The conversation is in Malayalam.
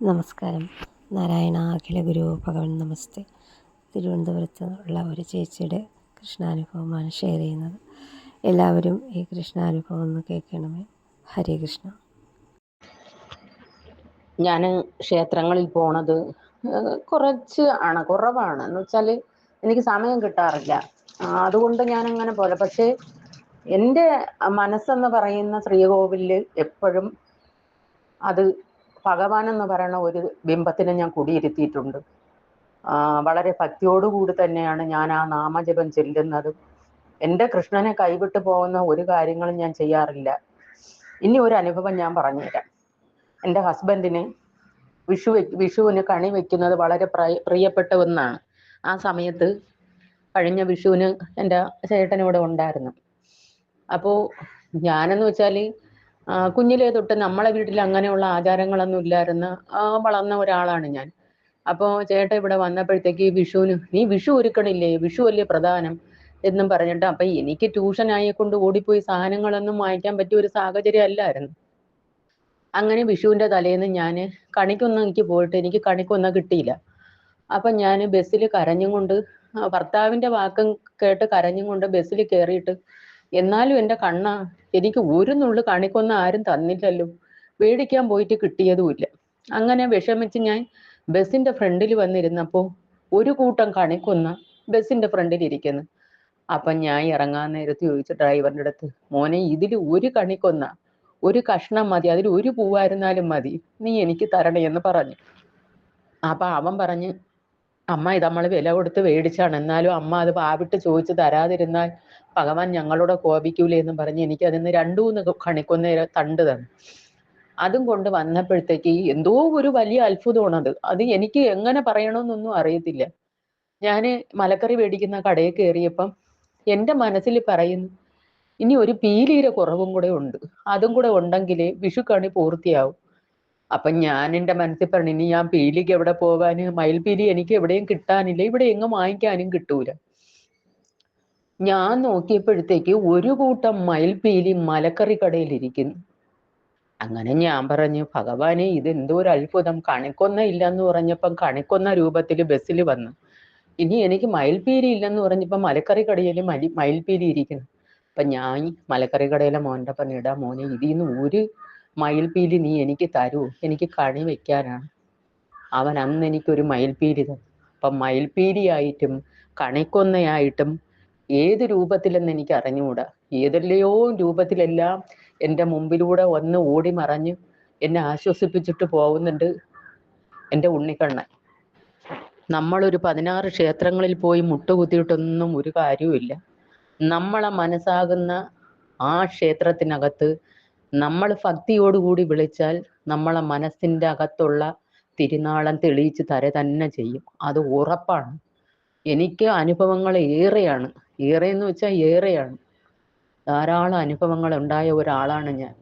നമസ്കാരം. നാരായണ അഖില ഗുരു ഭഗവൻ നമസ്തേ. തിരുവനന്തപുരത്ത് ഉള്ള ഒരു ചേച്ചിയുടെ കൃഷ്ണാനുഭവമാണ് ഷെയർ ചെയ്യുന്നത്. എല്ലാവരും ഈ കൃഷ്ണാനുഭവം ഒന്ന് കേൾക്കണമേ. ഹരേ കൃഷ്ണ. ഞാൻ ക്ഷേത്രങ്ങളിൽ പോണത് കുറച്ച് ആണ് കുറവാണ്. എന്ന് വെച്ചാൽ എനിക്ക് സമയം കിട്ടാറില്ല. അതുകൊണ്ട് ഞാൻ അങ്ങനെ പോലെ പക്ഷേ എന്റെ മനസ്സെന്ന് പറയുന്ന ശ്രീകോവിലിൽ എപ്പോഴും അത് ഭഗവാൻ എന്ന് പറയുന്ന ഒരു ബിംബത്തിനെ ഞാൻ കുടിയിരുത്തിയിട്ടുണ്ട്. വളരെ ഭക്തിയോടുകൂടി തന്നെയാണ് ഞാൻ ആ നാമജപം ചെല്ലുന്നതും. എന്റെ കൃഷ്ണനെ കൈവിട്ടു പോകുന്ന ഒരു കാര്യങ്ങളും ഞാൻ ചെയ്യാറില്ല. ഇനി ഒരു അനുഭവം ഞാൻ പറഞ്ഞുതരാം. എന്റെ ഹസ്ബൻഡിന് വിഷു വിഷുവിന് കണി വെക്കുന്നത് വളരെ പ്രിയ- പ്രിയപ്പെട്ട ഒന്നാണ്. ആ സമയത്ത് കഴിഞ്ഞ വിഷുവിന് എന്റെ ചേട്ടനിവിടെ ഉണ്ടായിരുന്നു. അപ്പോൾ ഞാനെന്ന് വെച്ചാൽ കുഞ്ഞിലേ തൊട്ട് നമ്മളെ വീട്ടിൽ അങ്ങനെയുള്ള ആചാരങ്ങളൊന്നും ഇല്ലായിരുന്നു. വളർന്ന ഒരാളാണ് ഞാൻ. അപ്പോൾ ചേട്ടൻ ഇവിടെ വന്നപ്പോഴത്തേക്ക് വിഷുവിന് നീ വിഷു ഒരുക്കണില്ലേ? വിഷു അല്ലേ പ്രധാനം? എന്നും പറഞ്ഞിട്ട് അപ്പൊ എനിക്ക് ട്യൂഷൻ ആയിക്കൊണ്ട് ഓടിപ്പോയി സാധനങ്ങളൊന്നും വാങ്ങിക്കാൻ പറ്റിയ ഒരു സാഹചര്യം അല്ലായിരുന്നു. അങ്ങനെ വിഷുവിന്റെ തലേന്ന് ഞാൻ കണിക്കൊന്നും എനിക്ക് പോയിട്ട് എനിക്ക് കണിക്കൊന്നും കിട്ടിയില്ല. അപ്പൊ ഞാൻ ബസ്സിൽ കരഞ്ഞും കൊണ്ട് ഭർത്താവിന്റെ വാക്കും കേട്ട് കരഞ്ഞും കൊണ്ട് ബസ്സിൽ കയറിയിട്ട് എന്നാലും എന്റെ കണ്ണ എനിക്ക് ഒരു നുള്ളു കണിക്കൊന്നും ആരും തന്നില്ലല്ലോ. മേടിക്കാൻ പോയിട്ട് കിട്ടിയതുമില്ല. അങ്ങനെ വിഷമിച്ച് ഞാൻ ബസ്സിന്റെ ഫ്രണ്ടിൽ വന്നിരുന്നപ്പോൾ ഒരു കൂട്ടം കണിക്കൊന്ന ബസ്സിന്റെ ഫ്രണ്ടിൽ ഇരിക്കുന്നു അപ്പം ഞാൻ ഇറങ്ങാൻ നേരത്ത് ചോദിച്ചു ഡ്രൈവറിന്റെ അടുത്ത് മോനെ ഇതിൽ ഒരു കണിക്കൊന്ന. ഒരു കഷ്ണം മതി അതിൽ ഒരു പൂവായിരുന്നാലും മതി. നീ എനിക്ക് തരണേ എന്ന് പറഞ്ഞു. അപ്പൊ അവൻ പറഞ്ഞ് അമ്മ ഇത് നമ്മൾ വില കൊടുത്ത് മേടിച്ചാണ്. എന്നാലും അമ്മ അത് പാവിട്ട് ചോദിച്ച് തരാതിരുന്നാൽ ഭഗവാൻ ഞങ്ങളോട് കോപിക്കൂലേ എന്ന് പറഞ്ഞ് എനിക്ക് അതിന്ന് രണ്ടു മൂന്ന് കണിക്കൊന്ന തണ്ട് തന്നു. അതും കൊണ്ട് വന്നപ്പോഴത്തേക്ക് എന്തോ ഒരു വലിയ അത്ഭുതമാണത്. അത് എനിക്ക് എങ്ങനെ പറയണമെന്നൊന്നും അറിയത്തില്ല. ഞാൻ മലക്കറി മേടിക്കുന്ന കടയിൽ കയറിയപ്പം എന്റെ മനസ്സിൽ പറയുന്നു ഇനി ഒരു പീലിയുടെ കുറവും കൂടെ ഉണ്ട്. അതും കൂടെ ഉണ്ടെങ്കിലേ വിഷുക്കണി പൂർത്തിയാവും. അപ്പം ഞാൻ എന്റെ മനസ്സിൽ പറഞ്ഞു ഇനി ഞാൻ പീലിക്ക് എവിടെ പോകാന്? മയിൽപീലി എനിക്ക് എവിടെയും കിട്ടാനില്ല. ഇവിടെ എങ്ങും വാങ്ങിക്കാനും കിട്ടൂല. ഞാൻ നോക്കിയപ്പോഴത്തേക്ക് ഒരു കൂട്ടം മയിൽപീലി മലക്കറി കടയിൽ ഇരിക്കുന്നു. അങ്ങനെ ഞാൻ പറഞ്ഞു ഭഗവാനെ ഇത് എന്തോ ഒരു അത്ഭുതം. കണിക്കൊന്ന ഇല്ലെന്ന് പറഞ്ഞപ്പം കണിക്കൊന്ന രൂപത്തിൽ ബസ്സിൽ വന്നു. ഇനി എനിക്ക് മയിൽപീലി ഇല്ലെന്ന് പറഞ്ഞപ്പം മലക്കറി കടയിൽ മലി മയിൽപീലി ഇരിക്കുന്നു. അപ്പൊ ഞാൻ മലക്കറി കടയിലെ മോന്റെ പറഞ്ഞു ഇടാ മോനെ ഇതിൽ നിന്ന് ഒരു മയിൽപീലി നീ എനിക്ക് തരൂ. എനിക്ക് കണി വെക്കാനാണ്. അവൻ അന്ന് എനിക്കൊരു മയിൽപീലി തന്നു. അപ്പം മയിൽപീലിയായിട്ടും കണിക്കൊന്നയായിട്ടും ഏത് രൂപത്തിലെന്ന് എനിക്ക് അറിഞ്ഞുകൂടാ. ഏതെല്ലയോ രൂപത്തിലെല്ലാം എന്റെ മുമ്പിലൂടെ വന്ന് ഓടി മറഞ്ഞ് എന്നെ ആശ്വസിപ്പിച്ചിട്ട് പോകുന്നുണ്ട് എന്റെ ഉണ്ണിക്കണ്ണൻ. നമ്മളൊരു പതിനാറ് ക്ഷേത്രങ്ങളിൽ പോയി മുട്ടുകുത്തിയിട്ടൊന്നും ഒരു കാര്യവുമില്ല. നമ്മളെ മനസ്സാകുന്ന ആ ക്ഷേത്രത്തിനകത്ത് നമ്മൾ ഭക്തിയോടുകൂടി വിളിച്ചാൽ നമ്മളെ മനസ്സിന്റെ അകത്തുള്ള തിരുനാളം തെളിയിച്ച് തര തന്നെ ചെയ്യും. അത് ഉറപ്പാണ്. എനിക്ക് അനുഭവങ്ങൾ ഏറെയാണ്. ഏറെ എന്ന് വെച്ചാൽ ഏറെയാണ്. ധാരാളം അനുഭവങ്ങൾ ഉണ്ടായ ഒരാളാണ് ഞാൻ.